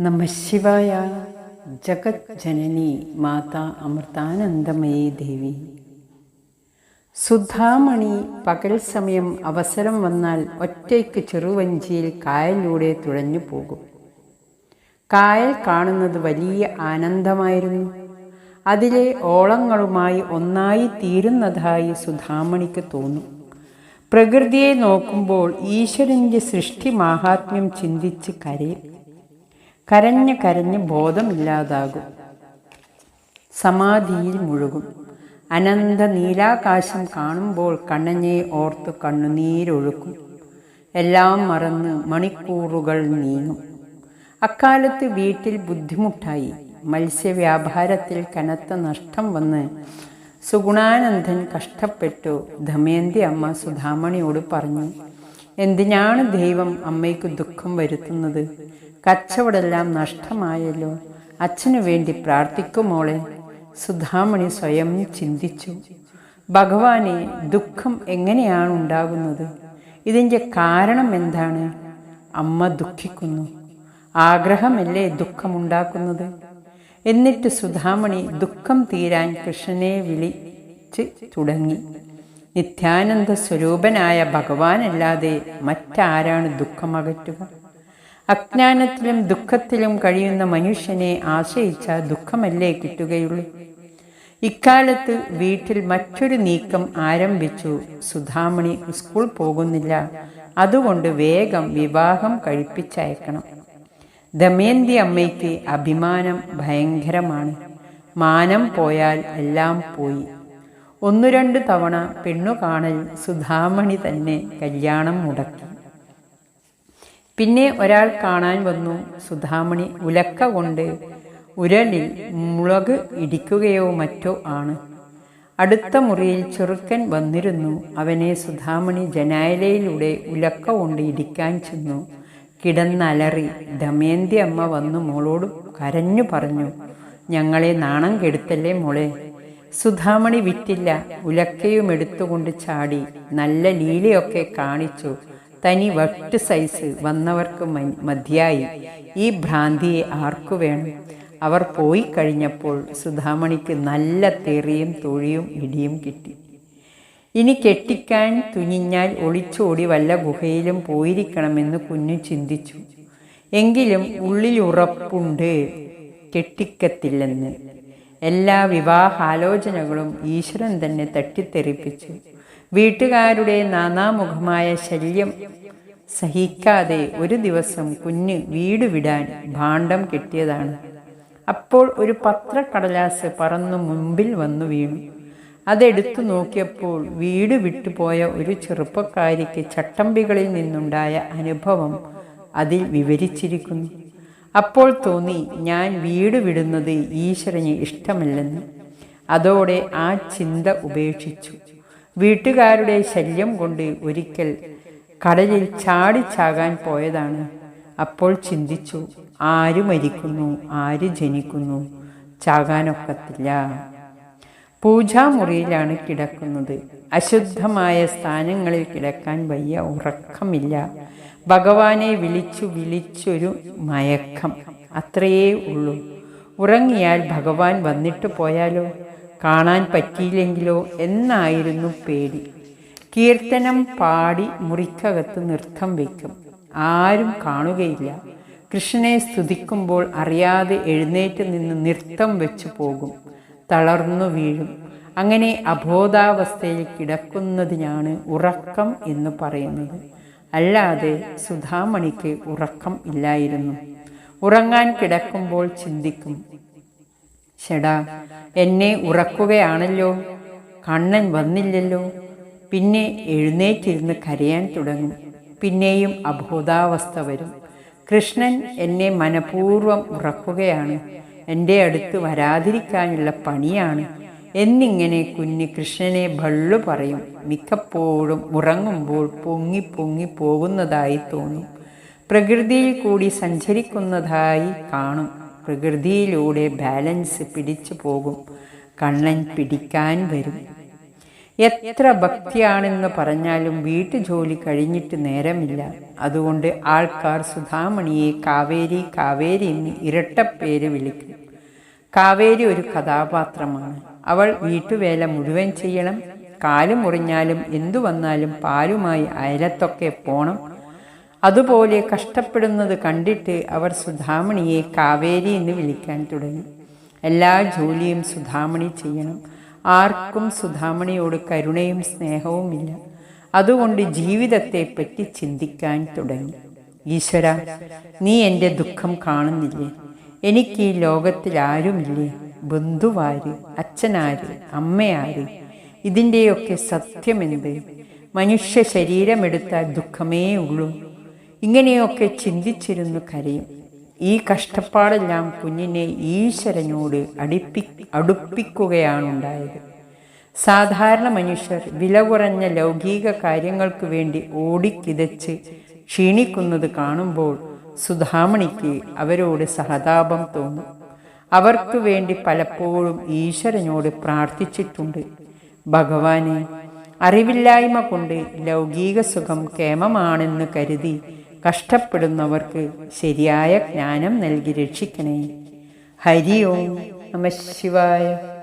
നമ ശിവായ. ജഗത് ജനനി മാതാ അമൃതാനന്ദമയി ദേവി. സുധാമണി പകൽ സമയം അവസരം വന്നാൽ ഒറ്റയ്ക്ക് ചെറുവഞ്ചിയിൽ കായലിലൂടെ തുഴഞ്ഞു പോകും. കായൽ കാണുന്നത് വലിയ ആനന്ദമായിരുന്നു. അതിലെ ഓളങ്ങളുമായി ഒന്നായി തീരുന്നതായി സുധാമണിക്ക് തോന്നും. പ്രകൃതിയെ നോക്കുമ്പോൾ ഈശ്വരന്റെ സൃഷ്ടി മാഹാത്മ്യം ചിന്തിച്ച് കരയും. കരഞ്ഞ് കരഞ്ഞ് ബോധമില്ലാതാകും സമാധിയിൽ മുഴുകും. അനന്ത നീലാകാശം കാണുമ്പോൾ കണ്ണനെ ഓർത്ത് കണ്ണുനീരൊഴുക്കും. എല്ലാം മറന്ന് മണിക്കൂറുകൾ നീങ്ങും. അക്കാലത്ത് വീട്ടിൽ ബുദ്ധിമുട്ടായി. മത്സ്യവ്യാപാരത്തിൽ കനത്ത നഷ്ടം വന്ന് സുഗുണാനന്ദൻ കഷ്ടപ്പെട്ടു. ധമേന്തി അമ്മ സുധാമണിയോട് പറഞ്ഞു എന്തിനാണ് ദൈവം അമ്മയ്ക്ക് ദുഃഖം വരുത്തുന്നത്? കച്ചവടെല്ലാം നഷ്ടമായല്ലോ. അച്ഛനു വേണ്ടി പ്രാർത്ഥിക്കുമോളെ സുധാമണി സ്വയം ചിന്തിച്ചു. ഭഗവാനെ ദുഃഖം എങ്ങനെയാണ് ഉണ്ടാകുന്നത്? ഇതിന്റെ കാരണം എന്താണ്? അമ്മ ദുഃഖിക്കുന്നു. ആഗ്രഹമല്ലേ ദുഃഖമുണ്ടാക്കുന്നത്? എന്നിട്ട് സുധാമണി ദുഃഖം തീരാൻ കൃഷ്ണനെ വിളിച്ച് തുടങ്ങി. നിത്യാനന്ദ സ്വരൂപനായ ഭഗവാനല്ലാതെ മറ്റാരാണ് ദുഃഖമകറ്റുക? അജ്ഞാനത്തിലും ദുഃഖത്തിലും കഴിയുന്ന മനുഷ്യനെ ആശ്രയിച്ച ദുഃഖമല്ലേ കിട്ടുകയുള്ളൂ. ഇക്കാലത്ത് വീട്ടിൽ മറ്റൊരു നീക്കം ആരംഭിച്ചു. സുധാമണി സ്കൂൾ പോകുന്നില്ല. അതുകൊണ്ട് വേഗം വിവാഹം കഴിപ്പിച്ചയക്കണം. ദമയന്തി അമ്മയ്ക്ക് അഭിമാനം ഭയങ്കരമാണ്. മാനം പോയാൽ എല്ലാം പോയി. ഒന്നു രണ്ട് തവണ പെണ്ണു കാണൽ സുധാമണി തന്നെ കല്യാണം മുടക്കി. പിന്നെ ഒരാൾ കാണാൻ വന്നു. സുധാമണി ഉലക്ക കൊണ്ട് ഉരലിൽ മുളക് ഇടിക്കുകയോ മറ്റോ ആണ്. അടുത്ത മുറിയിൽ ചെറുക്കൻ വന്നിരുന്നു. അവനെ സുധാമണി ജനാലയിലൂടെ ഉലക്ക കൊണ്ട് ഇടിക്കാൻ ചെന്നു. കിടന്നലറി. ദമയന്തി അമ്മ വന്നു മോളോട് കരഞ്ഞു പറഞ്ഞു. ഞങ്ങളെ നാണം കെടുത്തല്ലേ മോളെ സുധാമണി വിറ്റില്ല ഉലക്കയും എടുത്തുകൊണ്ട് ചാടി. നല്ല ലീലയൊക്കെ കാണിച്ചു. തനി വട്ട് സൈസ് വന്നവർക്ക് മതിയായി. ഈ ഭ്രാന്തിയെ ആർക്കു വേണം? അവർ പോയി കഴിഞ്ഞപ്പോൾ സുധാമണിക്ക് നല്ല തെറിയും തൊഴിയും ഇടിയും കിട്ടി. ഇനി കെട്ടിക്കാൻ തുനിഞ്ഞാൽ ഒളിച്ചോടി വല്ല ഗുഹയിലും പോയിരിക്കണമെന്ന് കുഞ്ഞു ചിന്തിച്ചു. എങ്കിലും ഉള്ളിൽ ഉറപ്പുണ്ട്. കെട്ടിക്കത്തില്ലെന്ന്. എല്ലാ വിവാഹാലോചനകളും ഈശ്വരൻ തന്നെ തട്ടിത്തെറിപ്പിച്ചു. വീട്ടുകാരുടെ നാനാമുഖമായ ശല്യം. സഹിക്കാതെ ഒരു ദിവസം കുഞ്ഞ് വീട് വിടാൻ ഭാണ്ഡം കെട്ടിയതാണ്. അപ്പോൾ ഒരു പത്രക്കടലാസ് പറന്നു മുമ്പിൽ വന്നു വീണു. അതെടുത്തു നോക്കിയപ്പോൾ വീട് വിട്ടുപോയ ഒരു ചെറുപ്പക്കാരിക്ക് ചട്ടമ്പികളിൽ നിന്നുണ്ടായ അനുഭവം അതിൽ വിവരിച്ചിരിക്കുന്നു. അപ്പോൾ തോന്നി ഞാൻ വീട് വിടുന്നത് ഈശ്വരന് ഇഷ്ടമല്ലെന്ന്. അതോടെ ആ ചിന്ത ഉപേക്ഷിച്ചു. വീട്ടുകാരുടെ ശല്യം കൊണ്ട് ഒരിക്കൽ കടലിൽ ചാടിച്ചാകാൻ പോയതാണ്. അപ്പോൾ ചിന്തിച്ചു ആര് മരിക്കുന്നു? ആര് ജനിക്കുന്നു? ചാകാനൊക്കത്തില്ല. പൂജാമുറിയിലാണ് കിടക്കുന്നത്. അശുദ്ധമായ സ്ഥാനങ്ങളിൽ കിടക്കാൻ വയ്യ ഉറക്കമില്ല. ഭഗവാനെ വിളിച്ചു വിളിച്ചൊരു മയക്കം. അത്രയേ ഉള്ളൂ. ഉറങ്ങിയാൽ ഭഗവാൻ വന്നിട്ട് പോയാലോ? കാണാൻ പറ്റിയില്ലെങ്കിലോ എന്നായിരുന്നു പേടി. കീർത്തനം പാടി മുറിക്കകത്ത് നൃത്തം വയ്ക്കും ആരും കാണുകയില്ല. കൃഷ്ണനെ സ്തുതിക്കുമ്പോൾ അറിയാതെ എഴുന്നേറ്റ് നിന്ന് നൃത്തം വെച്ചു പോകും. തളർന്നു വീഴും. അങ്ങനെ അബോധാവസ്ഥയിൽ കിടക്കുന്നതിനാണ് ഉറക്കം എന്ന് പറയുന്നത്. അല്ലാതെ സുധാമണിക്ക് ഉറക്കം ഇല്ലായിരുന്നു. ഉറങ്ങാൻ കിടക്കുമ്പോൾ ചിന്തിക്കും ഷെടാ എന്നെ ഉറക്കുകയാണല്ലോ. കണ്ണൻ വന്നില്ലല്ലോ. പിന്നെ എഴുന്നേറ്റിരുന്ന് കരയാൻ തുടങ്ങും. പിന്നെയും അബോധാവസ്ഥ വരും. കൃഷ്ണൻ എന്നെ മനഃപൂർവം ഉറക്കുകയാണ്. എന്റെ അടുത്ത് വരാതിരിക്കാനുള്ള പണിയാണ്. എന്നിങ്ങനെ കുഞ്ഞ് കൃഷ്ണനെ ഭള്ളു പറയും. മിക്കപ്പോഴും ഉറങ്ങുമ്പോൾ പൊങ്ങി പൊങ്ങി പോകുന്നതായി തോന്നും. പ്രകൃതിയിൽ കൂടി സഞ്ചരിക്കുന്നതായി കാണും. പ്രകൃതിയിലൂടെ ബാലൻസ് പിടിച്ചു പോകും. കണ്ണൻ പിടിക്കാൻ വരും. എത്ര ഭക്തിയാണെന്ന് പറഞ്ഞാലും വീട്ടു ജോലി കഴിഞ്ഞിട്ട് നേരമില്ല. അതുകൊണ്ട് ആൾക്കാർ സുധാമണിയെ കാവേരി കാവേരി എന്ന് ഇരട്ടപ്പേര് വിളിക്കും. കാവേരി ഒരു കഥാപാത്രമാണ്. അവൾ വീട്ടുവേല മുഴുവൻ ചെയ്യണം. കാൽ മുറിഞ്ഞാലും എന്തു വന്നാലും പാലുമായി അയലത്തൊക്കെ പോണം. അതുപോലെ കഷ്ടപ്പെടുന്നത് കണ്ടിട്ട് അവർ സുധാമണിയെ കാവേരി എന്ന് വിളിക്കാൻ തുടങ്ങി. എല്ലാ ജോലിയും സുധാമണി ചെയ്യണം. ആർക്കും സുധാമണിയോട് കരുണയും സ്നേഹവുമില്ല അതുകൊണ്ട് ജീവിതത്തെപ്പറ്റി ചിന്തിക്കാൻ തുടങ്ങി. ഈശ്വര നീ എന്റെ ദുഃഖം കാണുന്നില്ലേ? എനിക്ക് ഈ ലോകത്തിൽ ആരുമില്ലേ? ബന്ധുവാര് അച്ഛനാര് അമ്മയാര്? ഇതിന്റെയൊക്കെ സത്യമെന്ത്? മനുഷ്യ ശരീരമെടുത്താൽ ദുഃഖമേ ഉള്ളൂ. ഇങ്ങനെയൊക്കെ ചിന്തിച്ചിരുന്നു കരയും ഈ കഷ്ടപ്പാടെല്ലാം കുഞ്ഞിനെ ഈശ്വരനോട് അടുപ്പി അടുപ്പിക്കുകയാണുണ്ടായത്. സാധാരണ മനുഷ്യർ വില കുറഞ്ഞ ലൗകിക കാര്യങ്ങൾക്ക് വേണ്ടി ഓടിക്കിതച്ച് ക്ഷീണിക്കുന്നത് കാണുമ്പോൾ സുധാമണിക്ക് അവരോട് സഹതാപം തോന്നും. അവർക്ക് വേണ്ടി പലപ്പോഴും ഈശ്വരനോട് പ്രാർത്ഥിച്ചിട്ടുണ്ട്. ഭഗവാനെ അറിവില്ലായ്മ കൊണ്ട് ലൗകിക സുഖം കേമമാണെന്ന് കരുതി കഷ്ടപ്പെടുന്നവർക്ക് ശരിയായ ജ്ഞാനം നൽകി രക്ഷിക്കണേ. ഹരി ഓം നമ ശിവായ.